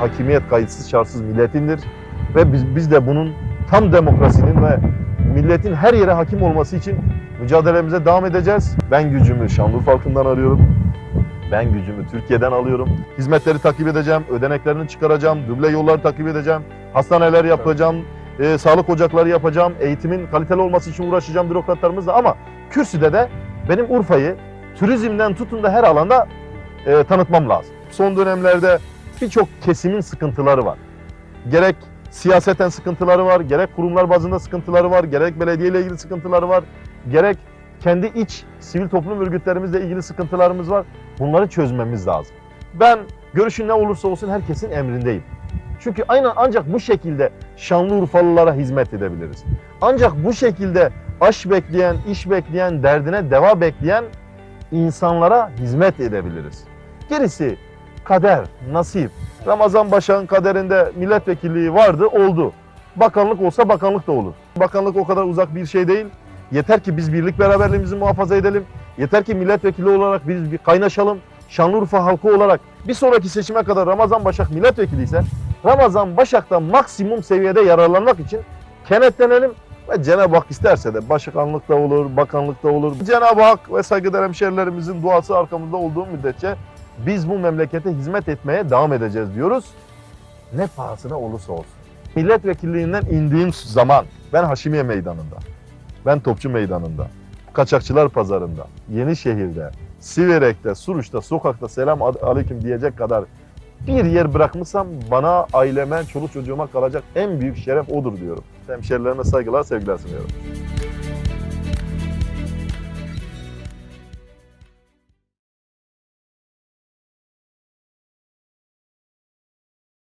hakimiyet kayıtsız şartsız milletindir. Ve biz, biz de bunun tam demokrasinin ve milletin her yere hakim olması için mücadelemize devam edeceğiz. Ben gücümü Şanlıurfa halkından arıyorum. Ben gücümü Türkiye'den alıyorum. Hizmetleri takip edeceğim, ödeneklerini çıkaracağım, duble yolları takip edeceğim, hastaneler yapacağım, e, sağlık ocakları yapacağım, eğitimin kaliteli olması için uğraşacağım bürokratlarımızla ama kürsüde de benim Urfa'yı turizmden tutun da her alanda e, tanıtmam lazım. Son dönemlerde birçok kesimin sıkıntıları var. Gerek siyaseten sıkıntıları var, gerek kurumlar bazında sıkıntıları var, gerek belediyeyle ilgili sıkıntıları var, gerek kendi iç sivil toplum örgütlerimizle ilgili sıkıntılarımız var. Bunları çözmemiz lazım. Ben görüşün ne olursa olsun herkesin emrindeyim. Çünkü aynen ancak bu şekilde Şanlıurfalılara hizmet edebiliriz. Ancak bu şekilde aş bekleyen, iş bekleyen, derdine deva bekleyen insanlara hizmet edebiliriz. Gerisi kader, nasip. Ramazan Başak'ın kaderinde milletvekilliği vardı, oldu. Bakanlık olsa bakanlık da olur. Bakanlık o kadar uzak bir şey değil. Yeter ki biz birlik beraberliğimizi muhafaza edelim. Yeter ki milletvekili olarak biz bir kaynaşalım. Şanlıurfa halkı olarak bir sonraki seçime kadar Ramazan Başak milletvekili ise Ramazan Başak'tan maksimum seviyede yararlanmak için kenetlenelim ve Cenab-ı Hak isterse de başkanlıkta olur, bakanlıkta olur. Cenab-ı Hak ve saygıdeğer hemşerilerimizin duası arkamızda olduğu müddetçe biz bu memlekete hizmet etmeye devam edeceğiz diyoruz. Ne pahasına olursa olsun. Milletvekilliğinden indiğim zaman ben Haşimiye Meydanı'nda, ben Topçu Meydanı'nda, Kaçakçılar Pazarı'nda, Yenişehir'de, Siverek'te, Suruç'ta, sokakta selam aleyküm diyecek kadar bir yer bırakmışsam bana, aileme, çoluk çocuğuma kalacak en büyük şeref odur diyorum. Hemşerilerime saygılar, sevgiler sunuyorum.